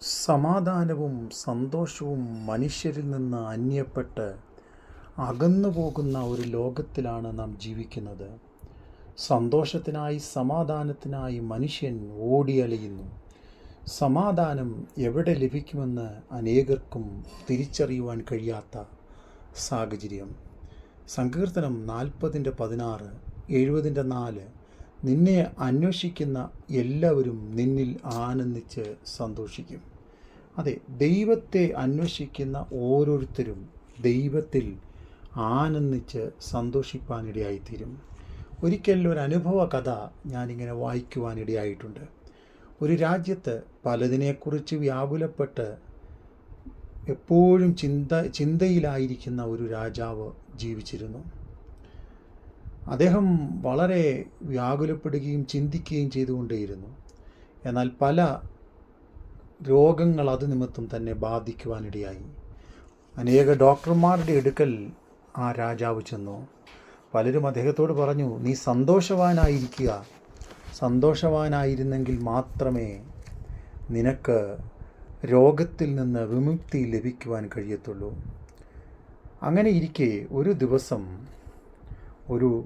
സമാധാനവും സന്തോഷവും മനുഷ്യരിൽ നിന്ന് അന്യപ്പെട്ട് അകന്നു പോകുന്ന ഒരു ലോകത്തിലാണ് നാം ജീവിക്കുന്നത്. സന്തോഷത്തിനായി സമാധാനത്തിനായി മനുഷ്യൻ ഓടിയലയുന്നു സമാധാനം എവിടെ ലഭിക്കുമെന്ന് അനേകർക്കും തിരിച്ചറിയുവാൻ കഴിയാത്ത സാഹചര്യം. സങ്കീർത്തനം നാൽപ്പതിന്റെ പതിനാറ് എഴുപതിന്റെ നാല് നിന്നെ അന്വേഷിക്കുന്ന എല്ലാവരും നിന്നിൽ ആനന്ദിച്ച് സന്തോഷിക്കും. അതെ ദൈവത്തെ അന്വേഷിക്കുന്ന ഓരോരുത്തരും ദൈവത്തിൽ ആനന്ദിച്ച് സന്തോഷിപ്പാനിടയായിത്തീരും. ഒരിക്കൽ ഒരു അനുഭവ കഥ ഞാനിങ്ങനെ വായിക്കുവാനിടയായിട്ടുണ്ട്. ഒരു രാജ്യത്ത് പലതിനെക്കുറിച്ച് വ്യാകുലപ്പെട്ട് എപ്പോഴും ചിന്ത ചിന്തയിലായിരിക്കുന്ന ഒരു രാജാവ് ജീവിച്ചിരുന്നു. അദ്ദേഹം വളരെ വ്യാകുലപ്പെടുകയും ചിന്തിക്കുകയും ചെയ്തുകൊണ്ടേയിരുന്നു. എന്നാൽ പല രോഗങ്ങൾ അത് നിമിത്തം തന്നെ ബാധിക്കുവാനിടയായി. അനേക ഡോക്ടർമാരുടെ അടുക്കൽ ആ രാജാവ് ചെന്നു. പലരും അദ്ദേഹത്തോട് പറഞ്ഞു നീ സന്തോഷവാനായിരിക്കുക. സന്തോഷവാനായിരുന്നെങ്കിൽ മാത്രമേ നിനക്ക് രോഗത്തിൽ നിന്ന് വിമുക്തി ലഭിക്കുവാൻ കഴിയത്തുള്ളൂ. അങ്ങനെ ഇരിക്കെ ഒരു ദിവസം ഒരു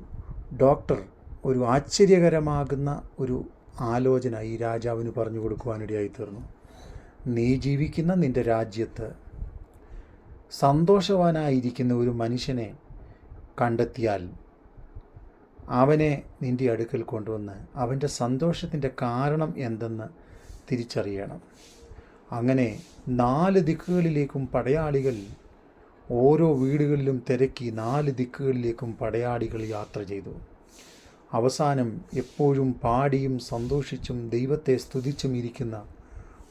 ഡോക്ടർ ഒരു ആശ്ചര്യകരമാകുന്ന ഒരു ആലോചന ഈ രാജാവിന് പറഞ്ഞു കൊടുക്കുവാനിടയായി തീർന്നു. നീ ജീവിക്കുന്ന നിന്റെ രാജ്യത്ത് സന്തോഷവാനായിരിക്കുന്ന ഒരു മനുഷ്യനെ കണ്ടെത്തിയാൽ അവനെ നിന്റെ അടുക്കൽ കൊണ്ടുവന്ന് അവന്റെ സന്തോഷത്തിന്റെ കാരണം എന്തെന്ന് തിരിച്ചറിയണം. അങ്ങനെ നാല് ദിക്കുകളിലേക്കും പടയാളികൾ ഓരോ വീടുകളിലും തിരക്കി നാല് ദിക്കുകളിലേക്കും പടയാളികൾ യാത്ര ചെയ്തു. അവസാനം എപ്പോഴും പാടിയും സന്തോഷിച്ചും ദൈവത്തെ സ്തുതിച്ചും ഇരിക്കുന്ന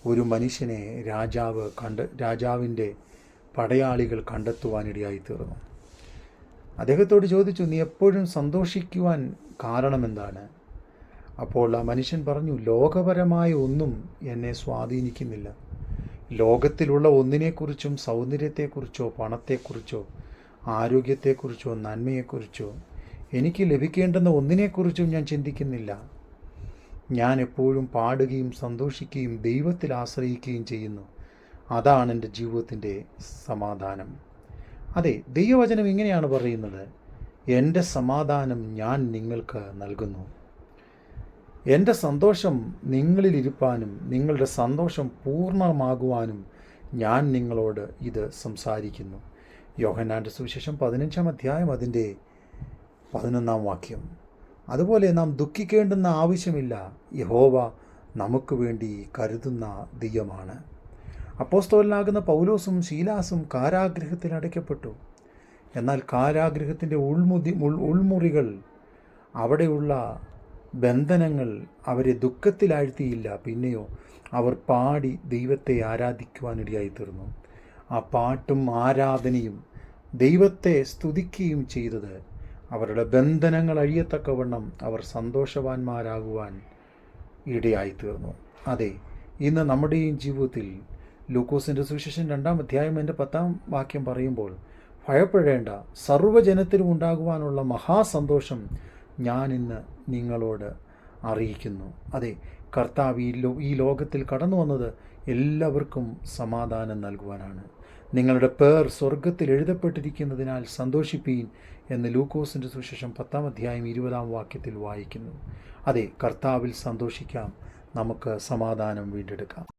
ഒരു മനുഷ്യനെ രാജാവ് കണ്ട രാജാവിന്റെ പടയാളികൾ കണ്ടെത്തുവാനിടയായിത്തീർന്നു. അദ്ദേഹത്തോട് ചോദിച്ചു നീ എപ്പോഴും സന്തോഷിക്കുവാൻ കാരണമെന്താണ്? അപ്പോൾ ആ മനുഷ്യൻ പറഞ്ഞു ലോകപരമായ ഒന്നും എന്നെ സ്വാധീനിക്കുന്നില്ല. ലോകത്തിലുള്ള ഒന്നിനെക്കുറിച്ചും സൗന്ദര്യത്തെക്കുറിച്ചോ പണത്തെക്കുറിച്ചോ ആരോഗ്യത്തെക്കുറിച്ചോ നന്മയെക്കുറിച്ചോ എനിക്ക് ലഭിക്കേണ്ടുന്ന ഒന്നിനെക്കുറിച്ചും ഞാൻ ചിന്തിക്കുന്നില്ല. ഞാൻ എപ്പോഴും പാടുകയും സന്തോഷിക്കുകയും ദൈവത്തിൽ ആശ്രയിക്കുകയും ചെയ്യുന്നു. അതാണ് എന്റെ ജീവിതത്തിന്റെ സമാധാനം. അതെ ദൈവവചനം ഇങ്ങനെയാണ് പറയുന്നത്. എന്റെ സമാധാനം ഞാൻ നിങ്ങൾക്ക് നൽകുന്നു. എന്റെ സന്തോഷം നിങ്ങളിലിരുപ്പാനും നിങ്ങളുടെ സന്തോഷം പൂർണമാകുവാനും ഞാൻ നിങ്ങളോട് ഇത് സംസാരിക്കുന്നു. യോഹനാന്റെ സുവിശേഷം പതിനഞ്ചാം അധ്യായം അതിന്റെ പതിനൊന്നാം വാക്യം. അതുപോലെ നാം ദുഃഖിക്കേണ്ടുന്ന ആവശ്യമില്ല. യഹോവ നമുക്ക് വേണ്ടി കരുതുന്ന ദിയമാണ് അപ്പോസ്തോലനാകുന്ന പൗലോസും ശീലാസും കാരാഗ്രഹത്തിൽ അടയ്ക്കപ്പെട്ടു. എന്നാൽ കാരാഗ്രഹത്തിന്റെ ഉൾമുതി ഉൾ ഉൾമുറികൾ അവിടെയുള്ള ബന്ധനങ്ങൾ അവരെ ദുഃഖത്തിലാഴ്ത്തിയില്ല. പിന്നെയോ അവർ പാടി ദൈവത്തെ ആരാധിക്കുവാനിടയായി തീർന്നു ആ പാട്ടും ആരാധനയും ദൈവത്തെ സ്തുതിക്കുകയും ചെയ്തത് അവരുടെ ബന്ധനങ്ങൾ അഴിയത്തക്കവണ്ണം അവർ സന്തോഷവാന്മാരാകുവാൻ ഇടയായി തീർന്നു അതെ ഇന്ന് നമ്മുടെയും ജീവിതത്തിൽ ലൂക്കോസിന്റെ സുവിശേഷം രണ്ടാം അധ്യായം എന്റെ പത്താം വാക്യം പറയുമ്പോൾ ഭയപ്പെടേണ്ട സർവജനത്തിനും ഉണ്ടാകുവാനുള്ള മഹാസന്തോഷം ഞാൻ ഇന്ന് നിങ്ങളോട് അറിയിക്കുന്നു. അതെ കർത്താവ് ഈ ലോ ഈ ലോകത്തിൽ കടന്നു വന്നത് എല്ലാവർക്കും സമാധാനം നൽകുവാനാണ്. നിങ്ങളുടെ പേർ സ്വർഗത്തിൽ എഴുതപ്പെട്ടിരിക്കുന്നതിനാൽ സന്തോഷിപ്പീൻ എന്ന് ലൂക്കോസിന്റെ സുശേഷം പത്താം അധ്യായം ഇരുപതാം വാക്യത്തിൽ വായിക്കുന്നു. അതെ കർത്താവിൽ സന്തോഷിക്കാം. നമുക്ക് സമാധാനം വീണ്ടെടുക്കാം.